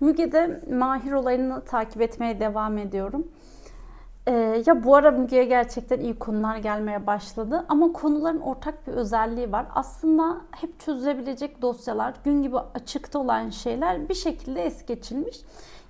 Müge'de Mahir olayını takip etmeye devam ediyorum. Ee, ya bu ara Müge'ye gerçekten iyi konular gelmeye başladı. Ama konuların ortak bir özelliği var. Aslında hep çözülebilecek dosyalar, gün gibi açıkta olan şeyler bir şekilde es geçilmiş.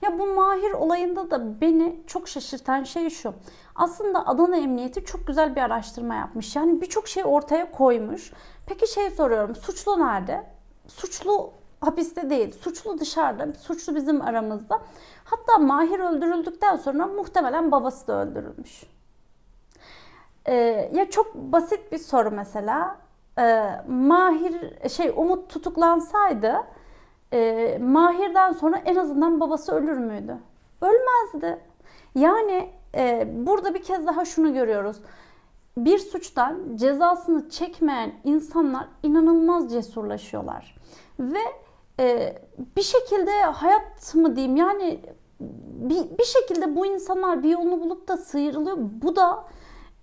Ya bu Mahir olayında da beni çok şaşırtan şey şu. Aslında Adana Emniyeti çok güzel bir araştırma yapmış. Yani birçok şey ortaya koymuş. Peki şey soruyorum. Suçlu nerede? Suçlu hapiste değil. Suçlu dışarıda. Suçlu bizim aramızda. Hatta Mahir öldürüldükten sonra muhtemelen babası da öldürülmüş. Ee, ya çok basit bir soru mesela. Ee, Mahir şey Umut tutuklansaydı e, Mahir'den sonra en azından babası ölür müydü? Ölmezdi. Yani e, burada bir kez daha şunu görüyoruz. Bir suçtan cezasını çekmeyen insanlar inanılmaz cesurlaşıyorlar. Ve e, bir şekilde hayat mı diyeyim yani bir, bir şekilde bu insanlar bir yolunu bulup da sıyrılıyor. Bu da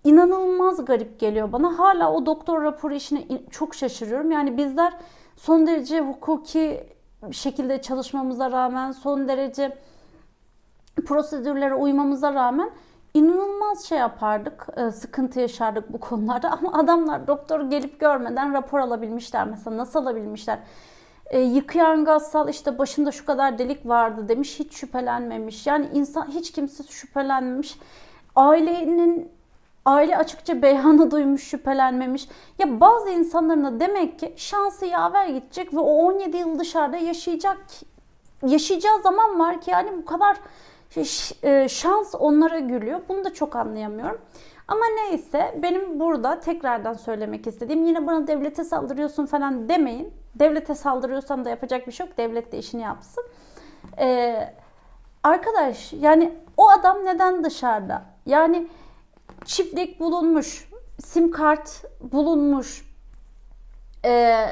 inanılmaz garip geliyor bana. Hala o doktor raporu işine çok şaşırıyorum. Yani bizler son derece hukuki şekilde çalışmamıza rağmen, son derece prosedürlere uymamıza rağmen inanılmaz şey yapardık, e, sıkıntı yaşardık bu konularda. Ama adamlar doktor gelip görmeden rapor alabilmişler. Mesela nasıl alabilmişler? E, yıkayan gazsal işte başında şu kadar delik vardı demiş hiç şüphelenmemiş. Yani insan hiç kimse şüphelenmemiş. Ailenin aile açıkça beyanı duymuş şüphelenmemiş. Ya bazı insanların da demek ki şansı yaver gidecek ve o 17 yıl dışarıda yaşayacak yaşayacağı zaman var ki yani bu kadar e, şans onlara gülüyor. Bunu da çok anlayamıyorum. Ama neyse benim burada tekrardan söylemek istediğim yine bana devlete saldırıyorsun falan demeyin. Devlete saldırıyorsam da yapacak bir şey yok. Devlet de işini yapsın. Ee, arkadaş yani o adam neden dışarıda? Yani çiftlik bulunmuş, sim kart bulunmuş, ee,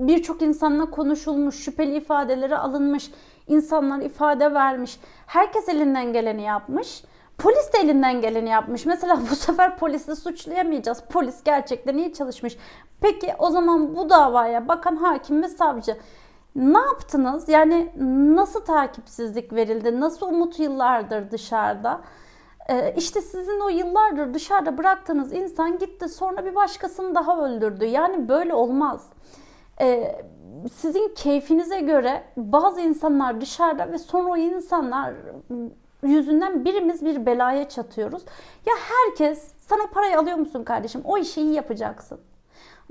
birçok insanla konuşulmuş, şüpheli ifadeleri alınmış, insanlar ifade vermiş. Herkes elinden geleni yapmış. Polis de elinden geleni yapmış. Mesela bu sefer polisi suçlayamayacağız. Polis gerçekten iyi çalışmış. Peki o zaman bu davaya bakan hakim ve savcı ne yaptınız? Yani nasıl takipsizlik verildi? Nasıl umut yıllardır dışarıda? Ee, işte sizin o yıllardır dışarıda bıraktığınız insan gitti sonra bir başkasını daha öldürdü. Yani böyle olmaz. Ee, sizin keyfinize göre bazı insanlar dışarıda ve sonra o insanlar yüzünden birimiz bir belaya çatıyoruz. Ya herkes sana parayı alıyor musun kardeşim? O işi iyi yapacaksın.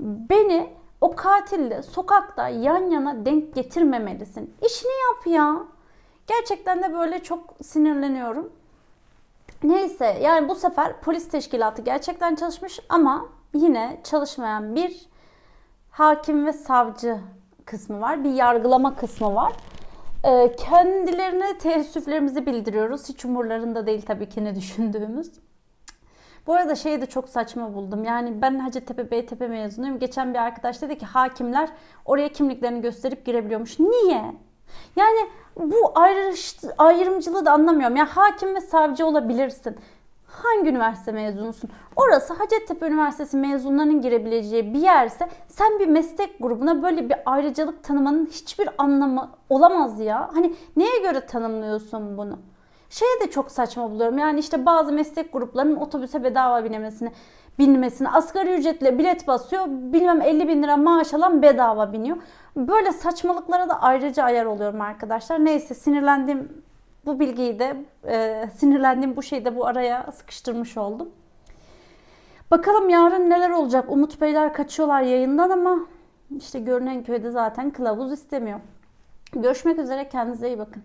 Beni o katille sokakta yan yana denk getirmemelisin. İşini yap ya. Gerçekten de böyle çok sinirleniyorum. Neyse yani bu sefer polis teşkilatı gerçekten çalışmış ama yine çalışmayan bir hakim ve savcı kısmı var. Bir yargılama kısmı var. Ee, kendilerine teessüflerimizi bildiriyoruz. Hiç umurlarında değil tabii ki ne düşündüğümüz. Bu arada şeyi de çok saçma buldum. Yani ben Hacettepe Beytepe mezunuyum. Geçen bir arkadaş dedi ki hakimler oraya kimliklerini gösterip girebiliyormuş. Niye? Yani bu ayrış, ayrımcılığı da anlamıyorum. Ya hakim ve savcı olabilirsin. Hangi üniversite mezunusun? Orası Hacettepe Üniversitesi mezunlarının girebileceği bir yerse sen bir meslek grubuna böyle bir ayrıcalık tanımanın hiçbir anlamı olamaz ya. Hani neye göre tanımlıyorsun bunu? Şeye de çok saçma buluyorum. Yani işte bazı meslek gruplarının otobüse bedava binemesini, binmesini, asgari ücretle bilet basıyor, bilmem 50 bin lira maaş alan bedava biniyor. Böyle saçmalıklara da ayrıca ayar oluyorum arkadaşlar. Neyse sinirlendim bu bilgiyi de e, sinirlendiğim bu şeyi de bu araya sıkıştırmış oldum. Bakalım yarın neler olacak. Umut Beyler kaçıyorlar yayından ama işte görünen köyde zaten kılavuz istemiyor. Görüşmek üzere kendinize iyi bakın.